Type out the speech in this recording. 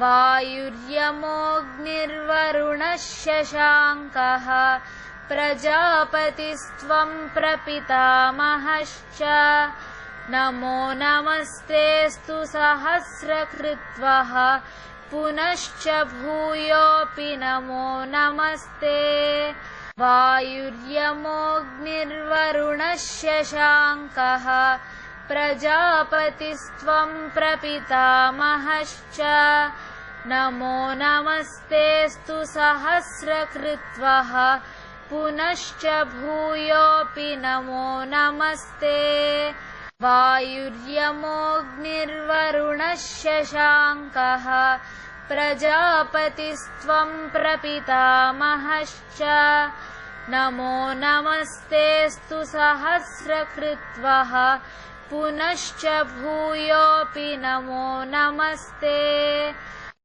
वायुर्यमोऽग्निर्वरुणः शशाङ्कः प्रजापतिस्त्वम् प्रपितामहश्च। नमो नमस्तेऽस्तु सहस्रकृत्वः। पुनश्च भूयोऽपि नमो नमस्ते। वायुर्यमोऽग्निर्वरुणः शशाङ्कः प्रजापतिस्त्वम् प्रपितामहश्च। नमो नमस्तेऽस्तु सहस्रकृत्वः। पुनश्च भूयोऽपि नमो नमस्ते। वायुर्यमोऽग्निर्वरुणः शशाङ्कः प्रजापतिस्त्वम् प्रपितामहश्च। नमो नमस्तेऽस्तु सहस्रकृत्वः पुनश्च भूयोऽपि नमो नमस्ते